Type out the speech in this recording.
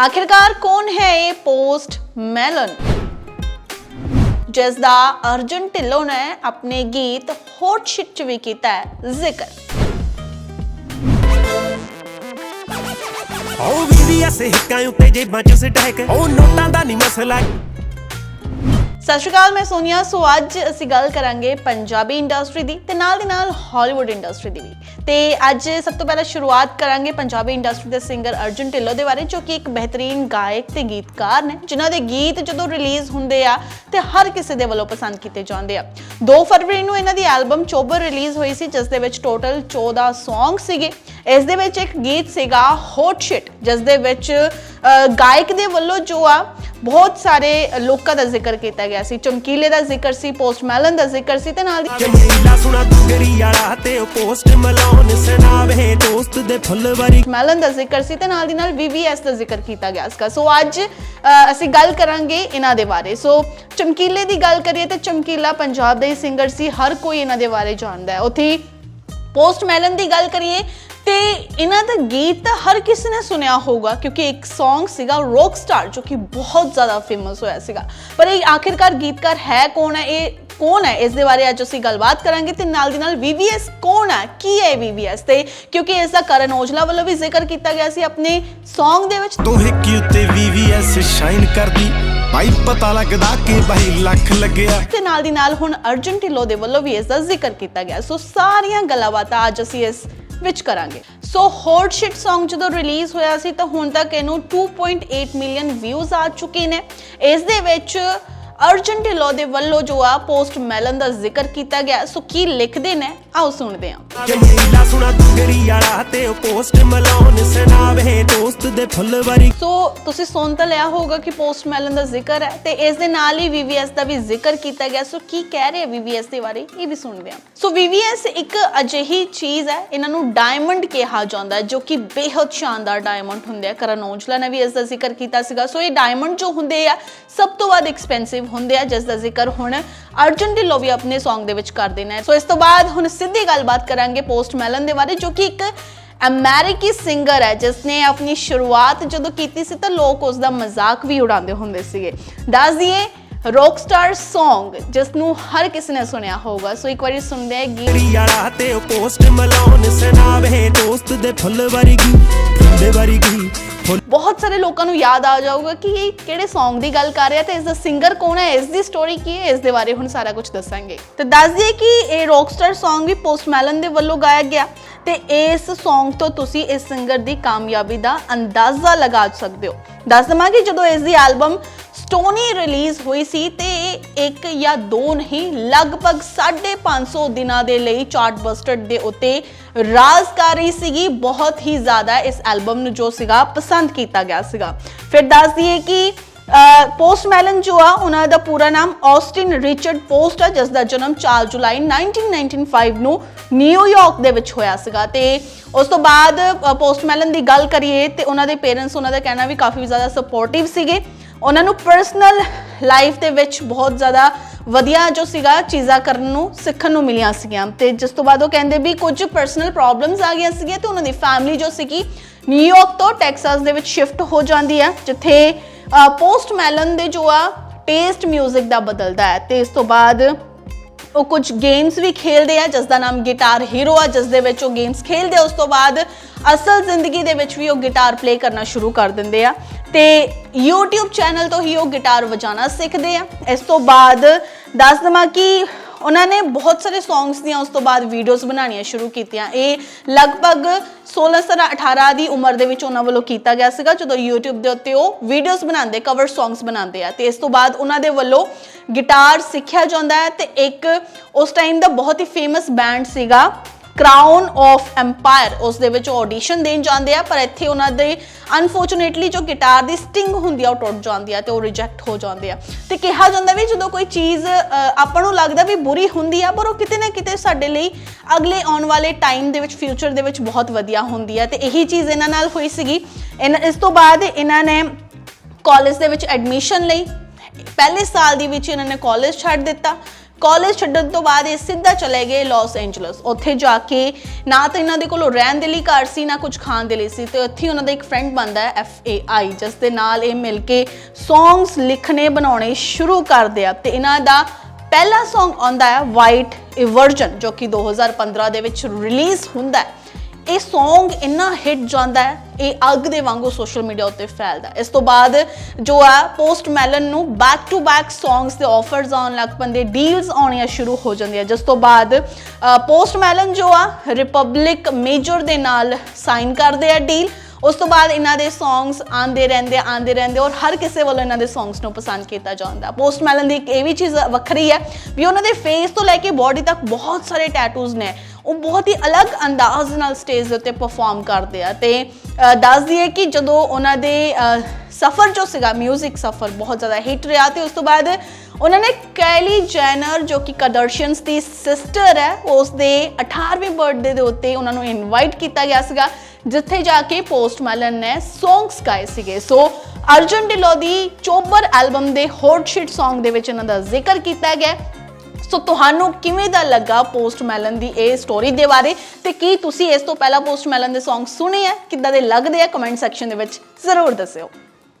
ਆਖਿਰਕਾਰ ਕੌਣ ਹੈ ਇਹ ਪੋਸਟ ਮੈਲਨ ਜਿਸ ਦਾ ਅਰਜੁਨ ਢਿੱਲੋਂ ਨੇ ਆਪਣੇ ਗੀਤ ਹੌਟ ਸ਼ਿਟ ਚ ਵੀ ਕੀਤਾ ਹੈ ਜ਼ਿਕਰ ਓ ਵੀਡੀਐਸ ਹਿੱਕਾਂ ਉੱਤੇ ਜੇਬਾਂ ਚ ਸਟੈਕ ਓ ਨੋਟਾਂ ਦਾ ਨਹੀਂ ਮਸਲਾ ਸਤਿ ਸ਼੍ਰੀ ਅਕਾਲ, ਮੈਂ ਸੋਨੀਆ। ਸੋ ਅੱਜ ਅਸੀਂ ਗੱਲ ਕਰਾਂਗੇ ਪੰਜਾਬੀ ਇੰਡਸਟਰੀ ਦੀ ਤੇ ਨਾਲ ਦੀ ਨਾਲ ਹਾਲੀਵੁੱਡ ਇੰਡਸਟਰੀ ਦੀ ਵੀ। ਤੇ ਅੱਜ ਸਭ ਤੋਂ ਪਹਿਲਾਂ ਸ਼ੁਰੂਆਤ ਕਰਾਂਗੇ ਪੰਜਾਬੀ ਇੰਡਸਟਰੀ ਦੇ ਸਿੰਗਰ ਅਰਜੁਨ ਢਿੱਲੋਂ ਦੇ ਬਾਰੇ, ਜੋ ਕਿ ਇੱਕ ਬਿਹਤਰੀਨ ਗਾਇਕ ਤੇ ਗੀਤਕਾਰ ਨੇ, ਜਿਨ੍ਹਾਂ ਦੇ ਗੀਤ ਜਦੋਂ ਰਿਲੀਜ਼ ਹੁੰਦੇ ਆ ਤੇ ਹਰ ਕਿਸੇ ਦੇ ਵੱਲੋਂ ਪਸੰਦ ਕੀਤੇ ਜਾਂਦੇ ਆ। 2 ਫਰਵਰੀ ਨੂੰ ਇਹਨਾਂ ਦੀ ਐਲਬਮ ਚੋਬਰ ਰਿਲੀਜ਼ ਹੋਈ ਸੀ, ਜਿਸ ਦੇ ਵਿੱਚ ਟੋਟਲ 14 ਸੌਂਗ ਸੀਗੇ। ਇਸ ਦੇ ਵਿੱਚ ਇੱਕ ਗੀਤ ਸੀਗਾ ਹੌਟ ਸ਼ਿਟ ਜਿਸ ਦੇ ਵਿੱਚ ਗਾਇਕ ਦੇ ਵੱਲੋਂ ਜੋ ਆ ਬਹੁਤ ਸਾਰੇ ਲੋਕਾਂ ਦਾ ਜ਼ਿਕਰ ਕੀਤਾ ਗਿਆ ਸੀ। ਚਮਕੀਲੇ ਦਾ ਜ਼ਿਕਰ ਸੀ ਪੋਸਟ ਮੈਲਨ ਦਾ ਜ਼ਿਕਰ ਸੀ ਤੇ ਨਾਲ ਦੀ ਜਮੀਲਾ ਸੁਣਾ ਦੁਗਰੀ ਵਾਲਾ ਤੇ ਉਹ ਪੋਸਟ ਮਲਾਉਣ ਸੁਣਾਵੇ ਦੋਸਤ ਦੇ ਫੁੱਲ ਵਾਰੀ। ਮੈਲਨ ਦਾ ਜ਼ਿਕਰ ਸੀ ਤੇ ਨਾਲ ਦੀ ਨਾਲ VVS ਦਾ ਜ਼ਿਕਰ ਕੀਤਾ ਗਿਆ ਸੀਗਾ। ਸੋ ਅੱਜ ਅਸੀਂ ਗੱਲ ਕਰਾਂਗੇ ਇਹਨਾਂ ਦੇ ਬਾਰੇ। ਸੋ ਚਮਕੀਲੇ ਦੀ ਗੱਲ ਕਰੀਏ ਤੇ ਚਮਕੀਲਾ ਪੰਜਾਬ ਦਾ ਹੀ ਸਿੰਗਰ ਸੀ ਹਰ ਕੋਈ ਇਹਨਾਂ ਦੇ ਬਾਰੇ ਜਾਣਦਾ ਹੈ। ਉੱਥੇ ਪੋਸਟ ਮੈਲਨ ਦੀ ਗੱਲ ਕਰੀਏ ਤੇ ਇਹਨਾਂ ਦਾ ਗੀਤ ਤਾਂ ਹਰ ਕਿਸੇ ਨੇ ਸੁਣਿਆ ਹੋਊਗਾ ਕਿਉਂਕਿ ਇੱਕ Song ਸੀਗਾ ਰੌਕ ਸਟਾਰ ਜੋ ਕਿ ਬਹੁਤ ਜ਼ਿਆਦਾ ਫੇਮਸ ਹੋਇਆ ਸੀਗਾ। ਪਰ ਇਹ ਆਖਿਰਕਾਰ ਗੀਤਕਾਰ ਹੈ ਕੌਣ ਹੈ? ਇਹ ਕੌਣ ਹੈ? ਇਸ ਦੇ ਬਾਰੇ ਅੱਜ ਅਸੀਂ ਗੱਲਬਾਤ ਕਰਾਂਗੇ ਤੇ ਨਾਲ ਦੀ ਨਾਲ VVS ਕੌਣ ਹੈ? ਕੀ ਹੈ VVS ਤੇ? ਕਿਉਂਕਿ ਇਸ ਦਾ ਕਰਨ ਔਜਲਾ ਵੱਲੋਂ ਵੀ ਜ਼ਿਕਰ ਕੀਤਾ ਗਿਆ ਸੀ ਆਪਣੇ Song ਦੇ ਵਿੱਚ। ਤੂੰ ਹਿੱਕੀ ਉੱਤੇ ਵੀਵੀਐਸ ਸ਼ਾਈਨ ਕਰਦੀ? ਭਾਈ ਪਤਾ ਲੱਗਦਾ ਕਿ ਭਾਈ ਲੱਖ ਲੱਗਿਆ। ਤੇ ਨਾਲ ਦੀ ਨਾਲ ਹੁਣ ਅਰਜੁਨ ਢਿੱਲੋਂ ਦੇ ਵੱਲੋਂ ਵੀ ਇਸ ਦਾ ਜ਼ਿਕਰ ਕੀਤਾ ਗਿਆ। ਸੋ ਸਾਰੀਆਂ ਗੱਲਾਂ ਬਾਤਾਂ ਅੱਜ ਅਸੀਂ ਇਸ ਵਿੱਚ ਕਰਾਂਗੇ। ਸੋ ਹੌਟ ਸ਼ਿਟ Song ਜਦੋਂ ਰਿਲੀਜ਼ ਹੋਇਆ ਸੀ, ਤਾਂ ਹੁਣ ਤੱਕ ਇਹਨੂੰ 2.8 ਮਿਲੀਅਨ ਵਿਊਜ਼ ਆ ਚੁੱਕੇ ਨੇ। ਇਸ ਦੇ ਵਿੱਚ ਅਰਜਨ ਢਿੱਲੋਂ ਦੇ ਵੱਲੋਂ ਜੋ ਆ ਪੋਸਟ ਮੈਲਨ ਦਾ ਜ਼ਿਕਰ ਕੀਤਾ ਗਿਆ। ਸੋ ਕੀ ਲਿਖਦੇ ਨੇ? ਆਓ ਸੁਣਦੇ ਹਾਂ। ਜਮੀਲਾ ਸੁਣਾ ਦੁਗਰੀ ਵਾਲਾ ਤੇ ਉਹ ਪੋਸਟ ਮਲਾਉਣ ਸੁਣਾਵੇ ਦੋਸਤ ਦੇ ਫੁੱਲ ਸੋ ਤੁਸੀਂ ਸੁਣ ਤਾਂ ਲਿਆ ਹੋਊਗਾ ਕਿ ਪੋਸਟ ਮੈਲਨ ਦਾ ਜ਼ਿਕਰ ਹੈ ਤੇ ਇਸ ਦੇ ਨਾਲ ਹੀ VVS ਦਾ ਵੀ ਜ਼ਿਕਰ ਕੀਤਾ ਗਿਆ। ਸੋ ਕੀ ਕਹਿ ਰਹੇ VVS ਦੇ ਬਾਰੇ? ਇਹ ਵੀ ਸੁਣਦੇ ਹਾਂ ਸੋ VVS ਇੱਕ ਅਜਿਹੀ ਚੀਜ਼ ਹੈ, ਇਹਨਾਂ ਨੂੰ ਡਾਇਮੰਡ ਕਿਹਾ ਜਾਂਦਾ ਹੈ, ਜੋ ਕਿ ਬੇहद ਸ਼ਾਨਦਾਰ ਡਾਇਮੰਡ ਹੁੰਦੇ ਆ। ਕਰਨ ਔਜਲਾ ਨੇ ਵੀ ਇਸ ਦਾ ਜ਼ਿਕਰ ਕੀਤਾ ਸੀਗਾ। ਸੋ ਇਹ ਡਾਇਮੰਡ ਜੋ ਹੁੰਦੇ ਆ, ਸਭ ਤੋਂ ਵੱਧ ਐਕਸਪੈਂਸਿਵ ਹੁੰਦੇ ਆ, ਜਿਸ ਦਾ ਜ਼ਿਕਰ ਹੁਣ ਅਰਜੁਨ ਢਿੱਲੋਂ ਵੀ ਆਪਣੇ Song ਦੇ ਵਿੱਚ ਕਰਦੇ ਨੇ ਸੋ ਇਸ ਤੋਂ ਬਾਅਦ ਹੁਣ ਸਿੱਧੀ ਗੱਲਬਾਤ ਕਰਾਂਗੇ ਪੋਸਟ ਮੈਲਨ ਦੇ ਬਾਰੇ, ਜੋ ਕਿ ਇੱਕ ਅਮਰੀਕੀ ਸਿੰਗਰ ਹੈ ਜਿਸ ਨੇ ਆਪਣੀ ਸ਼ੁਰੂਆਤ ਜਦੋਂ ਕੀਤੀ ਸੀ ਤਾਂ ਲੋਕ ਉਸ ਦਾ ਮਜ਼ਾਕ ਵੀ ਉਡਾਉਂਦੇ ਹੁੰਦੇ ਸੀਗੇ। ਦੱਸ ਦਈਏ ਰੌਕਸਟਾਰ Song ਜਿਸ ਨੂੰ ਹਰ ਕਿਸੇ ਨੇ ਸੁਣਿਆ ਹੋਊਗਾ। ਸੋ ਇੱਕ ਵਾਰੀ ਸੁਣਦੇ ਹਾਂ ਗੀਤ। ਦੁਗਰੀ ਤੇ ਪੋਸਟ ਮਲਾਉਣ ਸੁਣਾਵੇ ਦੋਸਤ ਦੇ ਫੁੱਲ ਵਾਰੀ ਗਈ ਫੁੱਲ ਬਹੁਤ ਸਾਰੇ ਲੋਕਾਂ ਨੂੰ ਯਾਦ ਆ ਜਾਊਗਾ ਕਿ ਇਹ ਕਿਹੜੇ Song ਦੀ ਗੱਲ ਕਰ ਰਿਹਾ ਤੇ ਇਸ ਦਾ ਸਿੰਗਰ ਕੌਣ ਹੈ, ਇਸ ਦੀ ਸਟੋਰੀ ਕੀ ਹੈ, ਇਸ ਦੇ ਬਾਰੇ ਹੁਣ ਸਾਰਾ ਕੁਝ ਦੱਸਾਂਗੇ। ਤੇ ਦੱਸ ਦਈਏ ਕਿ ਇਹ ਰੌਕਸਟਾਰ Song ਵੀ ਪੋਸਟ ਮੈਲਨ ਦੇ ਵੱਲੋਂ ਗਾਇਆ ਗਿਆ ਤੇ ਇਸ Song ਤੋਂ ਤੁਸੀਂ ਇਸ ਸਿੰਗਰ ਦੀ ਕਾਮਯਾਬੀ ਦਾ ਅੰਦਾਜ਼ਾ ਲਗਾ ਸਕਦੇ ਹੋ। ਦੱਸ ਦਵਾਂਗੇ ਜਦੋਂ ਇਸ ਦੀ ਐਲਬਮ ਸਟੋਨੀ ਰਿਲੀਜ਼ ਹੋਈ ਸੀ ਤੇ ਇੱਕ ਜਾਂ ਦੋ ਨਹੀਂ, ਲਗਭਗ 550 ਦਿਨਾਂ ਦੇ ਲਈ ਚਾਰਟ ਬਸਟਰ ਦੇ ਉੱਤੇ ਰਾਜ ਕਰ ਰਹੀ ਸੀਗੀ। ਬਹੁਤ ਹੀ ਜ਼ਿਆਦਾ ਇਸ ਐਲਬਮ ਨੂੰ ਜੋ ਸੀਗਾ, ਪਸੰਦ ਕੀਤਾ ਗਿਆ ਸੀਗਾ। ਫਿਰ ਦੱਸ ਦਈਏ ਕਿ ਪੋਸਟ ਮੈਲਨ ਜੋ ਆ, ਉਹਨਾਂ ਦਾ ਪੂਰਾ ਨਾਮ ਆਸਟਿਨ ਰਿਚਰਡ ਪੋਸਟ ਆ, ਜਿਸ ਦਾ ਜਨਮ 4 ਜੁਲਾਈ 1995 ਨੂੰ ਨਿਊਯਾਰਕ ਦੇ ਵਿੱਚ ਹੋਇਆ ਸੀਗਾ। ਤੇ ਉਸ ਤੋਂ ਬਾਅਦ ਪੋਸਟ ਮੈਲਨ ਦੀ ਗੱਲ ਕਰੀਏ ਤੇ ਉਹਨਾਂ ਦੇ ਪੇਰੈਂਟਸ ਉਹਨਾਂ ਦਾ ਕਹਿਣਾ ਵੀ ਕਾਫੀ ਜ਼ਿਆਦਾ ਸਪੋਰਟਿਵ ਸੀਗੇ। ਉਹਨਾਂ ਨੂੰ ਪਰਸਨਲ ਲਾਈਫ ਦੇ ਵਿੱਚ ਬਹੁਤ ਜ਼ਿਆਦਾ ਵਧੀਆ ਜੋ ਸੀਗਾ ਚੀਜ਼ਾਂ ਕਰਨ ਨੂੰ, ਸਿੱਖਣ ਨੂੰ ਮਿਲੀਆਂ ਸੀਗੀਆਂ। ਤੇ ਜਿਸ ਤੋਂ ਬਾਅਦ ਉਹ ਕਹਿੰਦੇ ਵੀ ਕੁਝ ਪਰਸਨਲ ਪ੍ਰੋਬਲਮਸ ਆ ਗਈਆਂ ਸੀਗੀਆਂ ਤੇ ਉਹਨਾਂ ਦੀ ਫੈਮਿਲੀ ਜੋ ਸੀਗੀ ਨਿਊਯਾਰਕ ਤੋਂ ਟੈਕਸਾਸ ਦੇ ਵਿੱਚ ਸ਼ਿਫਟ ਹੋ ਜਾਂਦੀ ਹੈ, ਜਿੱਥੇ ਪੋਸਟ ਮੈਲਨ ਦੇ ਜੋ ਆ ਟੇਸਟ 뮤직 ਦਾ ਬਦਲਦਾ ਹੈ। ਤੇ ਇਸ ਤੋਂ ਬਾਅਦ ਉਹ ਕੁਝ ਗੇਮਸ ਵੀ ਖੇਲਦੇ ਆ ਜਿਸ ਦਾ ਨਾਮ ਗਿਟਾਰ ਹੀਰੋ ਆ ਜਿਸ ਦੇ ਵਿੱਚ ਉਹ ਗੇਮਸ ਖੇਲਦੇ ਉਸ ਤੋਂ ਬਾਅਦ ਅਸਲ ਜ਼ਿੰਦਗੀ ਦੇ ਵਿੱਚ ਵੀ ਉਹ ਗਿਟਾਰ ਪਲੇ ਕਰਨਾ ਸ਼ੁਰੂ ਕਰ ਦਿੰਦੇ ਆ। ਤੇ YouTube ਚੈਨਲ ਤੋਂ ਹੀ ਉਹ ਗਿਟਾਰ ਵਜਾਉਣਾ ਸਿੱਖਦੇ ਆ। ਇਸ ਤੋਂ ਬਾਅਦ ਦੱਸ ਦਵਾਂ ਕਿ ਉਹਨਾਂ ਨੇ ਬਹੁਤ ਸਾਰੇ ਸੌਂਗਸ ਦੀਆਂ ਉਸ ਤੋਂ ਬਾਅਦ ਵੀਡੀਓਜ਼ ਬਣਾਉਣੀਆਂ ਸ਼ੁਰੂ ਕੀਤੀਆਂ। ਇਹ ਲਗਭਗ 16 ਸਰਾ 18 ਦੀ ਉਮਰ ਦੇ ਵਿੱਚ ਉਹਨਾਂ ਵੱਲੋਂ ਕੀਤਾ ਗਿਆ ਸੀਗਾ, ਜਦੋਂ YouTube ਦੇ ਉੱਤੇ ਉਹ ਵੀਡੀਓਜ਼ ਬਣਾਉਂਦੇ ਕਵਰ ਸੌਂਗਸ ਬਣਾਉਂਦੇ ਆ। ਤੇ ਇਸ ਤੋਂ ਬਾਅਦ ਉਹਨਾਂ ਦੇ ਵੱਲੋਂ ਗਿਟਾਰ ਸਿੱਖਿਆ ਜਾਂਦਾ ਹੈ ਤੇ ਇੱਕ ਉਸ ਟਾਈਮ ਦਾ ਬਹੁਤ ਹੀ ਫੇਮਸ ਬੈਂਡ ਸੀਗਾ ਕਰਾਊਨ ਆਫ ਐਮਪਾਇਰ ਉਸ ਦੇ ਵਿੱਚ ਆਡੀਸ਼ਨ ਦੇਣ ਜਾਂਦੇ ਆ, ਪਰ ਇੱਥੇ ਉਹਨਾਂ ਦੇ ਅਨਫੋਰਚੂਨੇਟਲੀ ਜੋ ਗਿਟਾਰ ਦੀ ਸਟਿੰਗ ਹੁੰਦੀ ਆ, ਉਹ ਟੁੱਟ ਜਾਂਦੀ ਆ ਤੇ ਉਹ ਰਿਜੈਕਟ ਹੋ ਜਾਂਦੇ ਆ। ਤੇ ਕਿਹਾ ਜਾਂਦਾ ਵੀ ਜਦੋਂ ਕੋਈ ਚੀਜ਼ ਆਪਾਂ ਨੂੰ ਲੱਗਦਾ ਵੀ ਬੁਰੀ ਹੁੰਦੀ ਆ, ਪਰ ਉਹ ਕਿਤੇ ਨਾ ਕਿਤੇ ਸਾਡੇ ਲਈ ਅਗਲੇ ਆਉਣ ਵਾਲੇ ਟਾਈਮ ਦੇ ਵਿੱਚ ਫਿਊਚਰ ਦੇ ਵਿੱਚ ਬਹੁਤ ਵਧੀਆ ਹੁੰਦੀ ਆ। ਤੇ ਇਹੀ ਚੀਜ਼ ਇਹਨਾਂ ਨਾਲ ਹੋਈ ਸੀਗੀ। ਇਹਨਾਂ- ਇਸ ਤੋਂ ਬਾਅਦ ਇਹਨਾਂ ਨੇ ਕਾਲਜ ਦੇ ਵਿੱਚ ਐਡਮਿਸ਼ਨ ਲਈ। ਪਹਿਲੇ ਸਾਲ ਦੇ ਵਿੱਚ ਇਹਨਾਂ ਨੇ ਕਾਲਜ ਛੱਡ ਦਿੱਤਾ। ਕਾਲਜ ਛੱਡਣ ਤੋਂ ਬਾਅਦ ਇਹ ਸਿੱਧਾ ਚਲੇ ਗਏ ਲਾਸ ਐਂਜਲਸ ਉੱਥੇ ਜਾ ਕੇ ਨਾ ਤਾਂ ਇਹਨਾਂ ਦੇ ਕੋਲੋਂ ਰਹਿਣ ਦੇ ਲਈ ਘਰ ਸੀ, ਨਾ ਕੁਝ ਖਾਣ ਦੇ ਲਈ ਸੀ ਤੇ ਉੱਥੇ ਉਹਨਾਂ ਦਾ ਇੱਕ ਫਰੈਂਡ ਬਣਦਾ ਹੈ ਆਈ ਜਿਸ ਦੇ ਨਾਲ ਇਹ ਮਿਲ ਕੇ ਸੌਂਗਸ ਲਿਖਣੇ, ਬਣਾਉਣੇ ਸ਼ੁਰੂ ਕਰਦੇ ਆ ਤੇ ਇਹਨਾਂ ਦਾ ਪਹਿਲਾ Song ਆਉਂਦਾ ਹੈ ਵਾਈਟ ਇਵਰਜਨ ਜੋ ਕਿ 2015 ਦੇ ਵਿੱਚ ਰਿਲੀਜ਼ ਹੁੰਦਾ ਹੈ। ਇਹ Song ਇੰਨਾ ਹਿੱਟ ਜਾਂਦਾ ਹੈ, ਇਹ ਅੱਗ ਦੇ ਵਾਂਗੂ ਸੋਸ਼ਲ ਮੀਡੀਆ ਉੱਤੇ ਫੈਲਦਾ ਇਸ ਤੋਂ ਬਾਅਦ ਜੋ ਆ ਪੋਸਟ ਮੈਲਨ ਨੂੰ ਬੈਕ ਟੂ ਬੈਕ ਸੌਂਗਸ ਦੇ ਆਫਰਸ ਆਉਣ ਲੱਗ ਪੈਂਦੇ ਡੀਲਸ ਆਉਣੀਆਂ ਸ਼ੁਰੂ ਹੋ ਜਾਂਦੀਆਂ। ਜਿਸ ਤੋਂ ਬਾਅਦ ਪੋਸਟ ਮੈਲਨ ਜੋ ਆ ਰਿਪਬਲਿਕ ਮੇਜਰ ਦੇ ਨਾਲ ਸਾਈਨ ਕਰਦੇ ਆ ਡੀਲ ਉਸ ਤੋਂ ਬਾਅਦ ਇਹਨਾਂ ਦੇ ਸੌਂਗਸ ਆਂਦੇ ਰਹਿੰਦੇ ਆਂਦੇ ਰਹਿੰਦੇ ਔਰ ਹਰ ਕਿਸੇ ਵੱਲੋਂ ਇਹਨਾਂ ਦੇ ਸੌਂਗਸ ਨੂੰ ਪਸੰਦ ਕੀਤਾ ਜਾਂਦਾ। ਪੋਸਟ ਮੈਲਨ ਦੀ ਇੱਕ ਇਹ ਵੀ ਚੀਜ਼ ਵੱਖਰੀ ਹੈ ਵੀ ਉਹਨਾਂ ਦੇ ਫੇਸ ਤੋਂ ਲੈ ਕੇ ਬਾਡੀ ਤੱਕ ਬਹੁਤ ਸਾਰੇ ਟੈਟੂਜ਼ ਨੇ। ਉਹ ਬਹੁਤ ਹੀ ਅਲੱਗ ਅੰਦਾਜ਼ ਨਾਲ ਸਟੇਜ ਦੇ ਉੱਤੇ ਪਰਫਾਰਮ ਕਰਦੇ ਆ। ਤੇ ਅ, ਦੱਸ ਦਈਏ ਕਿ ਜਦੋਂ ਉਹਨਾਂ ਦੇ ਸਫਰ ਜੋ ਸੀਗਾ 뮤직 ਸਫਰ ਬਹੁਤ ਜ਼ਿਆਦਾ ਹਿੱਟ ਰਿਹਾ ਤੇ ਉਸ ਤੋਂ ਬਾਅਦ ਉਹਨਾਂ ਨੇ ਕੈਲੀ ਜੈਨਰ ਜੋ ਕਿ ਕਦਰਸ਼ਨਸ ਦੀ ਸਿਸਟਰ ਹੈ ਉਸ ਦੇ 18ਵੇਂ ਬਰਥਡੇ ਦੇ ਉੱਤੇ ਉਹਨਾਂ ਨੂੰ ਇਨਵਾਈਟ ਕੀਤਾ ਗਿਆ ਸੀਗਾ ਜਿੱਥੇ ਜਾ ਕੇ ਪੋਸਟ ਮੈਲਨ ਨੇ ਸੌਂਗਸ ਗਾਏ ਸੀਗੇ। ਸੋ ਅਰਜਨ ਢਿੱਲੋਂ ਦੀ ਚੋਬਰ ਐਲਬਮ ਦੇ ਹੌਟ ਸ਼ੀਟ Song ਦੇ ਵਿੱਚ ਇਹਨਾਂ ਦਾ ਜ਼ਿਕਰ ਕੀਤਾ ਗਿਆ। ਸੋ ਤੁਹਾਨੂੰ ਕਿਵੇਂ ਦਾ ਲੱਗਾ ਪੋਸਟ ਮੈਲਨ ਦੀ ਇਹ ਸਟੋਰੀ ਦੇ ਬਾਰੇ ਤੇ ਕੀ ਤੁਸੀਂ ਇਸ ਤੋਂ ਪਹਿਲਾਂ ਪੋਸਟ ਮੈਲਨ ਦੇ Song ਸੁਣੇ ਆ? ਕਿੱਦਾਂ ਦੇ ਲੱਗਦੇ ਆ? ਕਮੈਂਟ ਸੈਕਸ਼ਨ ਦੇ ਵਿੱਚ ਜ਼ਰੂਰ ਦੱਸਿਓ।